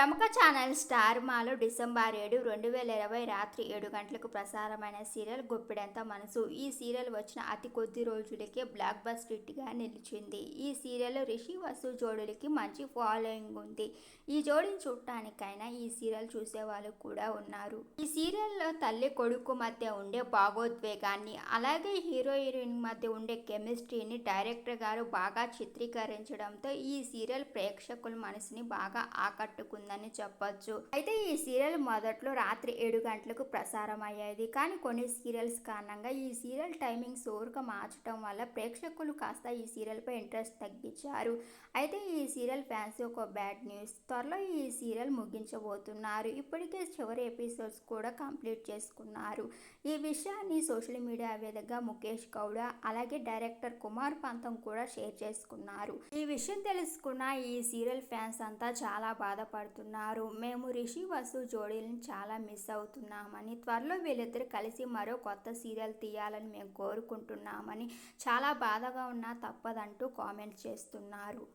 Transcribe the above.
ప్రముఖ channel star మాలో December ఏడు రెండు వేల ఇరవై రాత్రి ఏడు గంటలకు ప్రసారమైన సీరియల్ గొప్పిడంత మనసు. ఈ సీరియల్ వచ్చిన అతి కొద్ది రోజులకే బ్లాక్ బస్టర్ హిట్గా నిలిచింది. ఈ సీరియల్ రిషి వసు జోడులకి మంచి ఫాలోయింగ్ ఉంది. ఈ జోడిని చూడటానికైనా ఈ సీరియల్ చూసే వాళ్ళు కూడా ఉన్నారు. ఈ సీరియల్లో తల్లి కొడుకు మధ్య ఉండే భావోద్వేగాన్ని అలాగే హీరో హీరోయిన్ మధ్య ఉండే కెమిస్ట్రీని డైరెక్టర్ గారు బాగా చిత్రీకరించడంతో ఈ సీరియల్ ప్రేక్షకుల మనసుని బాగా ఆకట్టుకుంది. ఉంటుందని చెప్పొచ్చు. అయితే ఈ సీరియల్ మొదట్లో రాత్రి ఏడు గంటలకు ప్రసారం అయ్యేది కానీ కొన్ని సీరియల్స్ కారణంగా ఈ సీరియల్ టైమింగ్ సోరుగా మార్చడం వల్ల ప్రేక్షకులు కాస్త ఈ సీరియల్ పై ఇంట్రెస్ట్ తగ్గించారు. అయితే ఈ సీరియల్ ఫ్యాన్స్ ఒక బ్యాడ్ న్యూస్. త్వరలో ఈ సీరియల్ ముగించబోతున్నారు. ఇప్పటికే చివరి ఎపిసోడ్స్ కూడా కంప్లీట్ చేసుకున్నారు. ఈ విషయాన్ని సోషల్ మీడియా వేదికగా ముఖేష్ గౌడ అలాగే డైరెక్టర్ కుమార్ పంతం కూడా షేర్ చేసుకున్నారు. ఈ విషయం తెలుసుకున్న ఈ సీరియల్ ఫ్యాన్స్ అంతా చాలా బాధపడుతున్నారు. మేము రిషి వసు జోడీలను చాలా మిస్ అవుతున్నామని త్వరలో వీళ్ళిద్దరు కలిసి మరో కొత్త సీరియల్ తీయాలని మేము కోరుకుంటున్నామని చాలా బాధగా ఉన్నా తప్పదంటూ కామెంట్ చేస్తున్నారు.